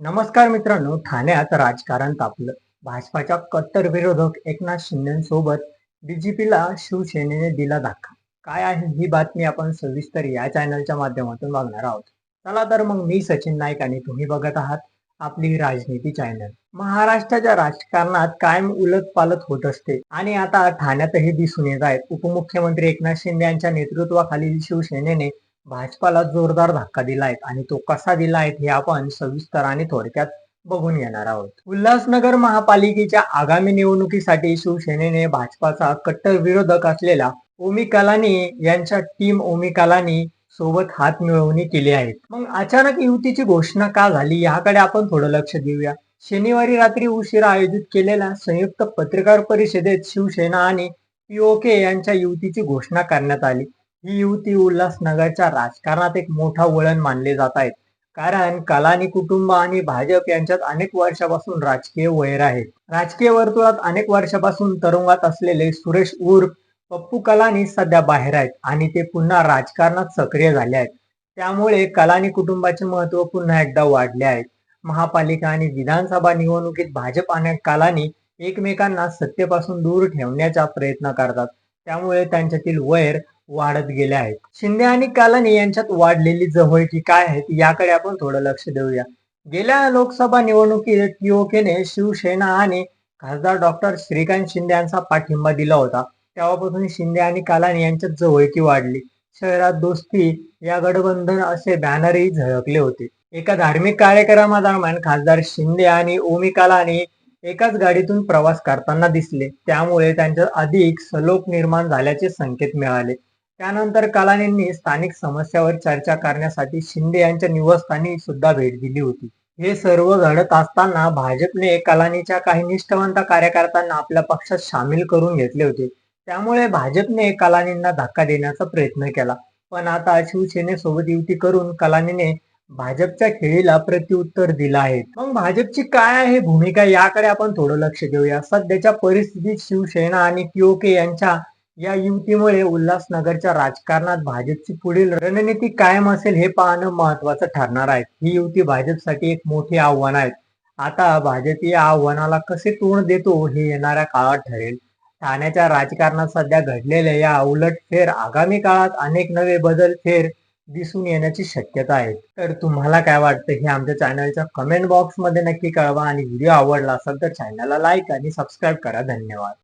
नमस्कार मित्रांनो ठाण्यात राजकारण तापलं. भाजपाच्या कट्टर विरोधक एकनाथ शिंदेसोबत बीजेपीला शिवसेनेने दिला धक्का. काय आहे ही बातमी आपण सविस्तर या चॅनलच्या माध्यमातून बघणार आहोत. चला तर मग मी सचिन नाईक आणि तुम्ही बघत आहात आपली राजनीती चॅनल महाराष्ट्राच्या राजकारणात कायम उलट पालत होत असते. आणि आता ठाण्यातही दिसून येत आहेत उपमुख्यमंत्री एकनाथ शिंदे यांच्या नेतृत्वाखालील शिवसेनेने भाजपाला जोरदार धक्का दिलाय आणि तो कसा दिला आहे हे आपण सविस्तर आणि थोडक्यात बघून घेणार आहोत. उल्हासनगर महापालिकेच्या आगामी निवडणुकीसाठी शिवसेनेने भाजपाचा कट्टर विरोधक असलेला ओमी कलानी यांच्या टीम ओमी कलानी सोबत हात मिळवणी केली आहे. मग अचानक युतीची घोषणा का झाली याकडे आपण थोडं लक्ष देऊया. शनिवारी रात्री उशिरा आयोजित केलेल्या संयुक्त पत्रकार परिषदेत शिवसेना आणि पीओके यांच्या युतीची घोषणा करण्यात आली. ही युती उल्हासनगरच्या राजकारणात एक मोठा वळण मानले जात आहेत. कारण कलानी कुटुंब आणि भाजप यांच्यात अनेक वर्षापासून राजकीय वैर आहे. राजकीय वर्तुळात अनेक वर्षापासून तरुंगात असलेले सुरेश उर्फ पप्पू कलानी सध्या बाहेर आहेत आणि ते पुन्हा राजकारणात सक्रिय झाले आहेत. त्यामुळे कलानी कुटुंबाचे महत्त्व पुन्हा एकदा वाढले आहे. महापालिका आणि विधानसभा निवडणुकीत भाजप आणि कलानी एकमेकांना सत्तेपासून दूर ठेवण्याचा प्रयत्न करतात. त्यामुळे त्यांच्यातील वैर वाढत गेले आहेत. शिंदे आणि कालानी यांच्यात वाढलेली जवळकी काय आहेत याकडे आपण थोडं लक्ष देऊया. गेल्या लोकसभा निवडणुकीत टीओकेने शिवसेना आणि खासदार डॉक्टर श्रीकांत शिंदे यांचा पाठिंबा दिला होता. तेव्हापासून शिंदे आणि कालानी यांच्यात जवळकी वाढली. शहरात दोस्ती या गठबंधन असे बॅनरही झळकले होते. एका धार्मिक कार्यक्रमादरम्यान खासदार शिंदे आणि ओमी कालानी एकाच गाडीतून प्रवास करताना दिसले. त्यामुळे त्यांच्यात अधिक सलोक निर्माण झाल्याचे संकेत मिळाले. त्यानंतर कलानींनी स्थानिक समस्यावर चर्चा करण्यासाठी शिंदे यांच्या निवासस्थानी सुद्धा भेट दिली होती. हे सर्व घडत असताना भाजपने कलानीच्या काही निष्ठवंत कार्यकर्त्यांना आपल्या पक्षात सामील करून घेतले होते. त्यामुळे भाजपने कलानींना धक्का देण्याचा प्रयत्न केला. पण आता शिवसेनेसोबत युती करून कलानीने भाजपच्या खेळीला प्रत्युत्तर दिलं आहे. मग भाजपची काय आहे भूमिका याकडे आपण थोडं लक्ष देऊया. सध्याच्या परिस्थितीत शिवसेना आणि पीओके यांच्या या युतीमुळे उल्हासनगरच्या राजकारणात भाजपची पुढील रणनीती कायम असेल हे पाहणं महत्वाचं ठरणार आहे. ही युती भाजपसाठी एक मोठे आव्हान आहे. आता भाजप या आव्हानाला कसे तोंड देतो हे येणाऱ्या काळात ठरेल. ठाण्याच्या राजकारणात सध्या घडलेल्या या उलटफेर आगामी काळात अनेक नवे बदल फेर दिसून येण्याची शक्यता आहे. तर तुम्हाला काय वाटतं हे आमच्या चॅनलच्या कमेंट बॉक्समध्ये नक्की कळवा आणि व्हिडिओ आवडला असेल तर चॅनलला लाईक आणि सबस्क्राईब करा. धन्यवाद.